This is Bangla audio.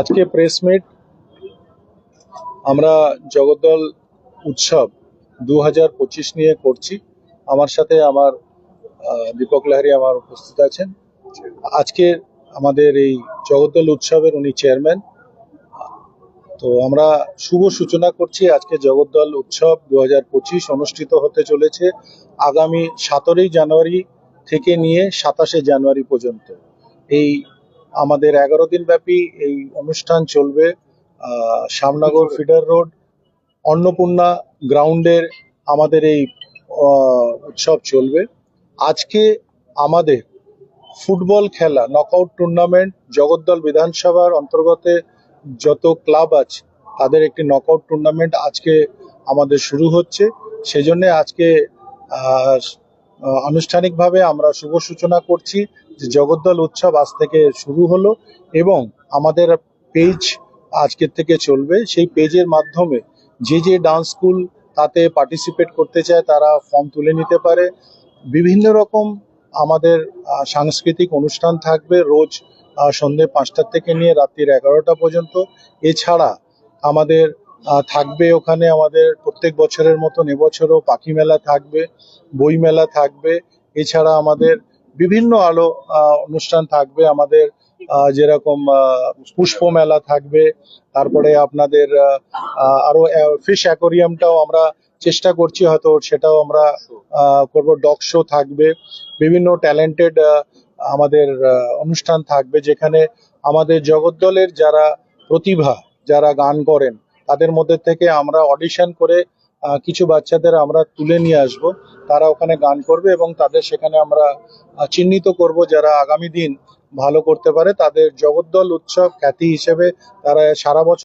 আজকে প্রেস মিট আমরা জগদ্দল উৎসব দু হাজার পঁচিশ নিয়ে করছি। আমার সাথে আমার দীপক লাহারি আমার উপস্থিত আছেন। আজকে আমাদের এই জগদ্দল উৎসবের উনি চেয়ারম্যান তো আমরা শুভ সূচনা করছি, আজকে জগদ্দল উৎসব দু হাজার পঁচিশ অনুষ্ঠিত হতে চলেছে আগামী সতেরোই জানুয়ারি থেকে নিয়ে সাতাশে জানুয়ারি পর্যন্ত। এই আমাদের এগারো দিন ব্যাপী এই অনুষ্ঠান চলবে শ্যামনগর ফিডার রোড, অন্নপূর্ণা গ্রাউন্ডের আমাদের এই উৎসব চলবে। আজকে আমাদের ফুটবল খেলা নকআউট টুর্নামেন্ট জগদ্দল বিধানসভার অন্তর্গত যত ক্লাব আছে, তাদের একটি নকআউট টুর্নামেন্ট আজকে আমাদের শুরু হচ্ছে। সেজন্য আজকে আনুষ্ঠানিকভাবে আমরা শুভ সূচনা করছি যে জগদ্দল উৎসব আজ থেকে শুরু হলো এবং আমাদের পেজ আজকের থেকে চলবে। সেই পেজের মাধ্যমে যে যে ডান্স স্কুল তাতে পার্টিসিপেট করতে চায় তারা ফর্ম তুলে নিতে পারে। বিভিন্ন রকম আমাদের সাংস্কৃতিক অনুষ্ঠান থাকবে রোজ সন্ধ্যে পাঁচটার থেকে নিয়ে রাত্রির এগারোটা পর্যন্ত। এছাড়া আমাদের থাকবে ওখানে আমাদের প্রত্যেক বছরের মতন, এবছরও পাখি মেলা থাকবে, বই মেলা থাকবে, এছাড়া আমাদের বিভিন্ন আলো অনুষ্ঠান থাকবে, আমাদের যেরকম পুষ্প মেলা থাকবে, তারপরে আপনাদের আরও ফিশ অ্যাকোরিয়ামটাও আমরা চেষ্টা করছি হয়তো, সেটাও আমরা করব ডগ শো থাকবে, বিভিন্ন ট্যালেন্টেড আমাদের অনুষ্ঠান থাকবে, যেখানে আমাদের জগদ্দলের যারা প্রতিভা, যারা গান করেন তাদের মধ্যে থেকে আমরা অডিশন করে কিছু বাচ্চাদের আমরা তুলে নিয়ে আসব। তারা ওখানে গান করবে এবং তাদের সেখানে আমরা চিহ্নিত করব যারা আগামী দিন ভালো করতে পারে। তাদের জগদ্দল উৎসব খ্যাতি হিসেবে তারা সারা বছর